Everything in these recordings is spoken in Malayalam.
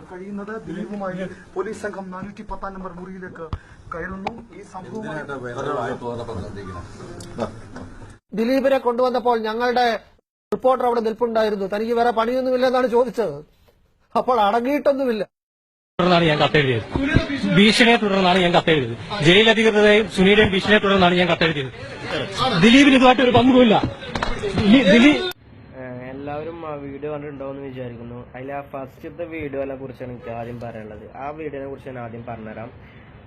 കഴിയുന്നത് ദിലീപുമായി പോലീസ് സംഘം നാനൂറ്റി പത്താം നമ്പർ മുറിയിലേക്ക് കയറുന്നു. ഈ സംഭവം ദിലീപിനെ കൊണ്ടുവന്നപ്പോൾ ഞങ്ങളുടെ റിപ്പോർട്ടർ അവിടെ നിൽപ്പുണ്ടായിരുന്നു. തനിക്ക് വേറെ പണിയൊന്നുമില്ലെന്നാണ് ചോദിച്ചത്. അപ്പോൾ അടങ്ങിയിട്ടൊന്നുമില്ല. തുടർന്നാണ് ഞാൻ കത്തെഴുതിയത്. ഭീഷണിയെ തുടർന്നാണ് ഞാൻ കത്തെഴുതിയത്. ജയിലധികൃതരെയും സുനിയുടെയും ഭീഷണിയെ തുടർന്നാണ് ഞാൻ കത്തെഴുതിയത്. ദിലീപിന് ഇതുമായിട്ട് ഒരു പങ്കുമില്ല. ദിലീ- ദിലീപ് എല്ലാവരും ആ വീഡിയോ കണ്ടിട്ടുണ്ടാവുമെന്ന് വിചാരിക്കുന്നു. അതിൽ ആ ഫസ്റ്റത്തെ വീഡിയോനെ കുറിച്ചാണ് എനിക്ക് ആദ്യം പറയാനുള്ളത്. ആ വീഡിയോനെ കുറിച്ച് ഞാൻ ആദ്യം പറഞ്ഞുതരാം.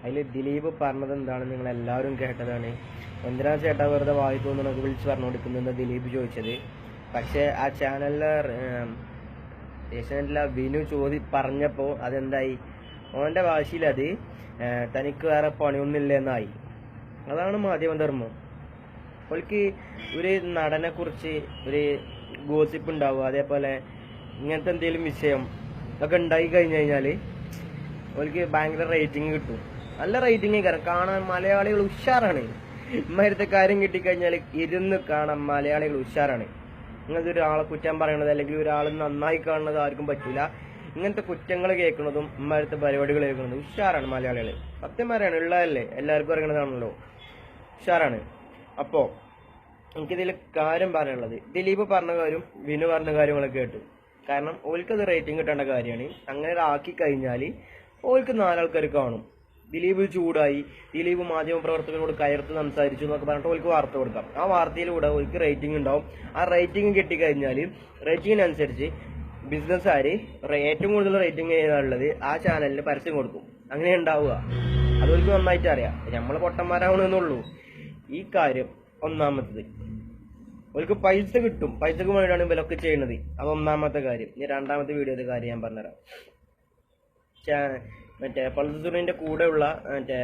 അതിൽ ദിലീപ് പറഞ്ഞത് എന്താണെന്ന് നിങ്ങൾ എല്ലാവരും കേട്ടതാണ്. എന്തിനാ ചേട്ടാ വെറുതെ വായി തോന്നുന്നത് വിളിച്ച് പറഞ്ഞു കൊടുക്കുന്നതെന്ന് ദിലീപ് ചോദിച്ചത്? പക്ഷേ ആ ചാനലിലെ ഏഷ്യാനെറ്റിലെ വിനു ചോദി പറഞ്ഞപ്പോൾ അതെന്തായി? ഓന്റെ വാശിയിലത് തനിക്ക് വേറെ പണിയൊന്നുമില്ല എന്നായി അതാണ് മാധ്യമധർമ്മം. അവൾക്ക് ഒരു നടനെ കുറിച്ച് ഒരു ഗോസിപ്പ് ഉണ്ടാവുക അതേപോലെ ഇങ്ങനത്തെ എന്തെങ്കിലും വിഷയം ഒക്കെ ഉണ്ടായി കഴിഞ്ഞു കഴിഞ്ഞാൽ അവൾക്ക് ഭയങ്കര റേറ്റിംഗ് കിട്ടും. നല്ല റേറ്റിംഗ് കയറും കാണാൻ മലയാളികൾ ഉഷാറാണ്. ഇമ്മാരത്തെ കാര്യം കിട്ടിക്കഴിഞ്ഞാൽ ഇരുന്ന് കാണാൻ മലയാളികൾ ഉഷാറാണ്. ഇങ്ങനത്തെ ഒരാളെ കുറ്റം പറയണത് അല്ലെങ്കിൽ ഒരാൾ നന്നായി കാണുന്നത് ആർക്കും പറ്റൂല. ഇങ്ങനത്തെ കുറ്റങ്ങൾ കേൾക്കുന്നതും ഇമ്മാരത്തെ പരിപാടികൾ കേൾക്കുന്നതും ഉഷാറാണ് മലയാളികൾ. സത്യം പറയാണ് ഉള്ളതല്ലേ? എല്ലാവർക്കും അറിയണതാണല്ലോ. ഉഷാറാണ്. അപ്പോ എനിക്കിതിൽ കാര്യം പറയാനുള്ളത്. ദിലീപ് പറഞ്ഞ കാര്യം വിനു പറഞ്ഞ കാര്യങ്ങളൊക്കെ കേട്ടു. കാരണം ഓൽക്കത് റേറ്റിംഗ് കിട്ടേണ്ട കാര്യമാണ്. അങ്ങനെ ആക്കി കഴിഞ്ഞാൽ ഓൽക്ക് നാലാൾക്കാർ കാണും. ദിലീപ് ചൂടായി. ദിലീപ് മാധ്യമ പ്രവർത്തകരോട് കയർത്ത് സംസാരിച്ചു എന്നൊക്കെ പറഞ്ഞിട്ട് ഓൽക്ക് വാർത്ത കൊടുക്കാം. ആ വാർത്തയിലൂടെ ഓൽക്ക് റേറ്റിംഗ് ഉണ്ടാവും. ആ റേറ്റിംഗ് കിട്ടിക്കഴിഞ്ഞാൽ റേറ്റിംഗിനനുസരിച്ച് ബിസിനസ്സുകാർ ഏറ്റവും കൂടുതൽ റേറ്റിംഗ് ചെയ്യാനുള്ളത് ആ ചാനലിന് പരസ്യം കൊടുക്കും. അങ്ങനെ ഉണ്ടാവുക. അതൊക്കെ നന്നായിട്ട് അറിയാം. നമ്മൾ പൊട്ടന്മാരാവണമെന്നുള്ളൂ ഈ കാര്യം ഒന്നാമത്തത്. അവർക്ക് പൈസ കിട്ടും. പൈസക്ക് വേണ്ടിയാണ് ഇവരൊക്കെ ചെയ്യുന്നത് അത് ഒന്നാമത്തെ കാര്യം. ഇനി രണ്ടാമത്തെ വീഡിയോയുടെ കാര്യം ഞാൻ പറഞ്ഞുതരാം. മറ്റേ പൾസുറിന്റെ കൂടെയുള്ള മറ്റേ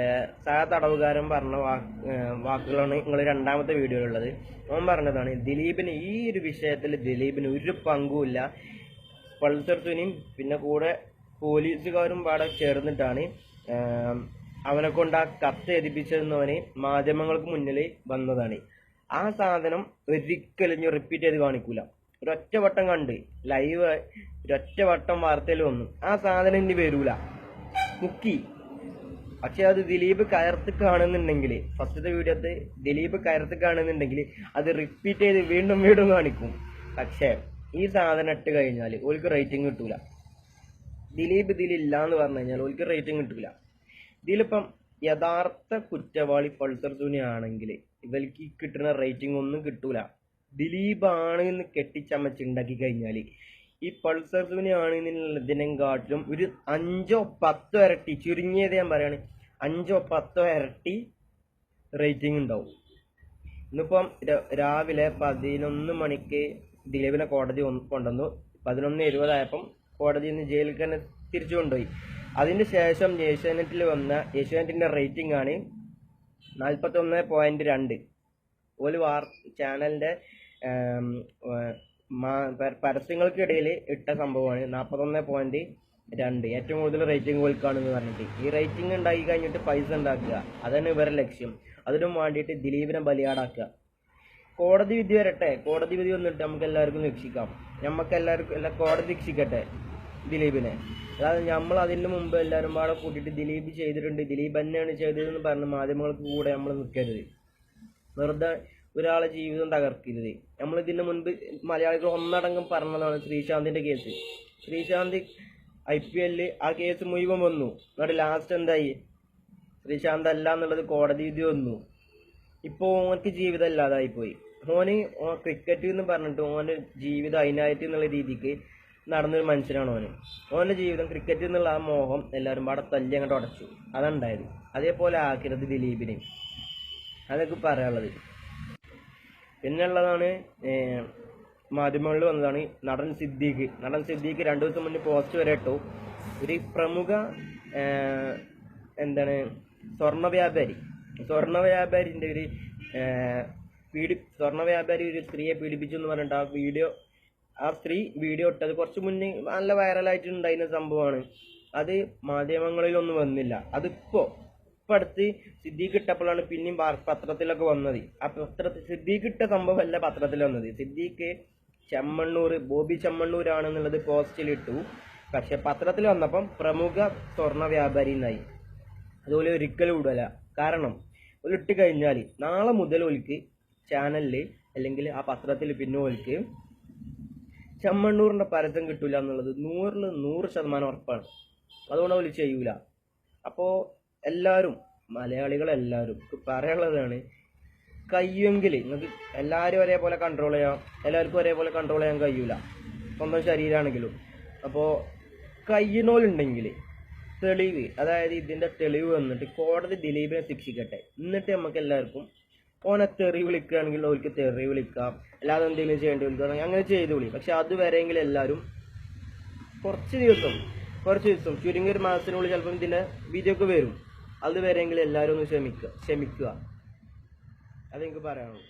സാ തടവുകാരൻ പറഞ്ഞ വാക്ക് വാക്കുകളാണ് നിങ്ങൾ രണ്ടാമത്തെ വീഡിയോയിലുള്ളത്. അവൻ പറഞ്ഞതാണ് ദിലീപിന് ഈ ഒരു വിഷയത്തിൽ ദിലീപിന് ഒരു പങ്കുമില്ല. പൾസർ സുനിയും പിന്നെ കൂടെ പോലീസുകാരും പാടെ ചേർന്നിട്ടാണ് അവനെ കൊണ്ട് ആ കത്ത് എതിപ്പിച്ചതെന്നവന് മാധ്യമങ്ങൾക്ക് മുന്നിൽ വന്നതാണ്. ആ സാധനം ഒരിക്കലും ഞാൻ റിപ്പീറ്റ് ചെയ്ത് കാണിക്കൂല. ഒരൊറ്റ വട്ടം കണ്ട് ലൈവ് ഒരൊറ്റ വട്ടം വാർത്തയിൽ വന്നു. ആ സാധനം ഇനി വരൂല. മുക്കി. പക്ഷെ അത് ദിലീപ് കയർത്ത് കാണുന്നുണ്ടെങ്കിൽ ഫസ്റ്റത്തെ വീഡിയോത്ത് ദിലീപ് കയർത്ത് കാണുന്നുണ്ടെങ്കിൽ അത് റിപ്പീറ്റ് ചെയ്ത് വീണ്ടും വീണ്ടും കാണിക്കും. പക്ഷേ ഈ സാധനം ഇട്ട് കഴിഞ്ഞാൽ ഓൾക്ക് റേറ്റിംഗ് കിട്ടൂല. ദിലീപ് ഇതിലില്ല എന്ന് പറഞ്ഞു കഴിഞ്ഞാൽ ഓൾക്ക് റേറ്റിംഗ് കിട്ടൂല. ഇതിലിപ്പം യഥാർത്ഥ കുറ്റവാളി പൾസർ സുനി ആണെങ്കിൽ ഇവർക്ക് കിട്ടുന്ന റേറ്റിംഗ് ഒന്നും കിട്ടൂല. ദിലീപ് ആണ് എന്ന് കെട്ടിച്ചമച്ചുണ്ടാക്കി കഴിഞ്ഞാൽ ഈ പൾസർ സുനി ആണ് കാട്ടിലും ഒരു അഞ്ചോ പത്തോ ഇരട്ടി ചുരുങ്ങിയത് ഞാൻ പറയാണ് അഞ്ചോ പത്തോ ഇരട്ടി റേറ്റിംഗ് ഉണ്ടാവും. ഇന്നിപ്പം രാവിലെ പതിനൊന്ന് മണിക്ക് ദിലീപിനെ കോടതി വന്ന് കൊണ്ടുവന്നു. പതിനൊന്ന് ഇരുപതായപ്പം കോടതി ഇന്ന് ജയിലിൽ തന്നെ തിരിച്ചു കൊണ്ടുപോയി. അതിന് ശേഷം ഏഷ്യാനെറ്റിൽ വന്ന ഏഷ്യാനെറ്റിന്റെ റേറ്റിംഗ് ആണ് നാൽപ്പത്തൊന്ന് പോയിന്റ് രണ്ട്. ഒരു വാർ ചാനലിന്റെ പരസ്യങ്ങൾക്കിടയിൽ ഇട്ട സംഭവമാണ് നാൽപ്പത്തൊന്ന് പോയിന്റ് രണ്ട്. ഏറ്റവും കൂടുതൽ റേറ്റിംഗ് കൊടുക്കുകയാണെന്ന് പറഞ്ഞിട്ട്. ഈ റേറ്റിംഗ് ഉണ്ടാക്കി കഴിഞ്ഞിട്ട് പൈസ ഉണ്ടാക്കുക. അതാണ് ഇവരുടെ ലക്ഷ്യം. അതിനും വേണ്ടിയിട്ട് ദിലീപിനെ ബലിയാടാക്കുക. കോടതി വിധി വരട്ടെ. കോടതി വിധി വന്നിട്ട് നമുക്ക് എല്ലാവർക്കും രക്ഷിക്കാം. നമുക്ക് എല്ലാവർക്കും എല്ലാ കോടതി രക്ഷിക്കട്ടെ. ദിലീപിനെ. അതായത് നമ്മൾ അതിന് മുമ്പ് എല്ലാവരും പാടെ കൂട്ടിയിട്ട് ദിലീപ് ചെയ്തിട്ടുണ്ട്. ദിലീപ് തന്നെയാണ് ചെയ്തതെന്ന് പറഞ്ഞ് മാധ്യമങ്ങൾക്ക് കൂടെ നമ്മൾ നിൽക്കരുത് വെറുതെ ഒരാളെ ജീവിതം തകർക്കരുത്. നമ്മൾ ഇതിന് മുൻപ് മലയാളികൾ ഒന്നടങ്കം പറഞ്ഞതാണ് ശ്രീശാന്തിന്റെ കേസ്. ശ്രീശാന്തി ഐ പി എല്ലിൽ ആ കേസ് മുഴുവൻ വന്നു. എന്നിട്ട് ലാസ്റ്റ് എന്തായി? ശ്രീശാന്ത് അല്ല എന്നുള്ളത് കോടതി വിധി വന്നു. ഇപ്പോൾ ഓനക്ക് ജീവിതം ഇല്ലാതായി പോയി ഓന് ക്രിക്കറ്റ് എന്ന് പറഞ്ഞിട്ട് ഓന് ജീവിതം അതിനായിട്ട് എന്നുള്ള രീതിക്ക് നടന്നൊരു മനുഷ്യനാണ് ഓന്. ഓന്റെ ജീവിതം ക്രിക്കറ്റ് എന്നുള്ള ആ മോഹം എല്ലാവരും പാടെ തല്ലി അങ്ങോട്ട് ഉടച്ചു. അതുണ്ടായത് അതേപോലെ ആക്കരുത് ദിലീപിനെ. അതൊക്കെ പറയാനുള്ളത്. പിന്നെ ഉള്ളതാണ് ഏർ, മാധ്യമങ്ങളിൽ വന്നതാണ് നടൻ സിദ്ദീഖ്. നടൻ സിദ്ദീഖ് രണ്ടു ദിവസം മുന്നേ പോസ്റ്റ് വരെ ഇട്ടു. ഒരു പ്രമുഖ എന്താണ് സ്വർണ വ്യാപാരി. സ്വർണ വ്യാപാരിന്റെ ഒരു പീഡി സ്വർണ വ്യാപാരി ഒരു സ്ത്രീയെ പീഡിപ്പിച്ചു എന്ന് പറഞ്ഞിട്ട് ആ വീഡിയോ ആ സ്ത്രീ വീഡിയോ ഇട്ടത്. കുറച്ച് മുന്നേ നല്ല വൈറലായിട്ട് ഉണ്ടായിരുന്ന സംഭവമാണ്. അത് മാധ്യമങ്ങളിലൊന്നും വന്നില്ല. അതിപ്പോ ഇപ്പൊ അടുത്ത് സിദ്ദീഖ് ഇട്ടപ്പോഴാണ് പിന്നെയും പത്രത്തിലൊക്കെ വന്നത്. ആ പത്രത്തിൽ സിദ്ദീഖ് ഇട്ട സംഭവമല്ല പത്രത്തിൽ വന്നത്. സിദ്ദീഖ് ചെമ്മണ്ണൂർ ബോബി ചെമ്മണ്ണൂരാണെന്നുള്ളത് പോസ്റ്റിലിട്ടു. പക്ഷെ പത്രത്തിൽ വന്നപ്പം പ്രമുഖ സ്വർണ വ്യാപാരി എന്നായി അതുപോലെ ഒരിക്കലും ഇടല കാരണം ഒരിട്ട് കഴിഞ്ഞാൽ നാളെ മുതൽ ഒലിക്ക് ചാനലിൽ അല്ലെങ്കിൽ ആ പത്രത്തിൽ പിന്നെ ഒലിക്ക് ചെമ്മണ്ണൂറിന്റെ പരസ്യം കിട്ടൂല എന്നുള്ളത് നൂറിൽ നൂറ് ശതമാനം ഉറപ്പാണ്. അതുകൊണ്ട് അവർ ചെയ്യൂല. അപ്പോൾ എല്ലാവരും മലയാളികളെല്ലാവരും പറയാനുള്ളതാണ് കഴിയുമെങ്കിൽ നിങ്ങൾക്ക് എല്ലാവരും ഒരേപോലെ കൺട്രോൾ ചെയ്യാം എല്ലാവർക്കും ഒരേപോലെ കൺട്രോൾ ചെയ്യാൻ കഴിയൂല. സ്വന്തം ശരീരമാണെങ്കിലും അപ്പോൾ കഴിയണോലുണ്ടെങ്കിൽ തെളിവ് അതായത് ഇതിന്റെ തെളിവ് വന്നിട്ട് കോടതി ദിലീപിനെ ശിക്ഷിക്കട്ടെ. എന്നിട്ട് നമുക്ക് എല്ലാവർക്കും ഓനെ തെറി വിളിക്കുകയാണെങ്കിൽ ഓർക്ക് തെറി വിളിക്കാം. അല്ലാതെ എന്തെങ്കിലും ചെയ്യേണ്ടി വിളിക്കുകയാണെങ്കിൽ അങ്ങനെ ചെയ്ത് വിളി. പക്ഷെ അതുവരെയെങ്കിലും എല്ലാവരും കുറച്ച് ദിവസം കുറച്ച് ദിവസം ചുരുങ്ങിയ ഒരു മാസത്തിനുള്ളിൽ ചിലപ്പം ഇതിന്റെ വീഡിയോ ഒക്കെ വരും. അതുവരെയെങ്കിലും എല്ലാവരും ഒന്ന് ക്ഷമിക്കുക ക്ഷമിക്കുക. അതെനിക്ക് പറയാനുള്ളൂ.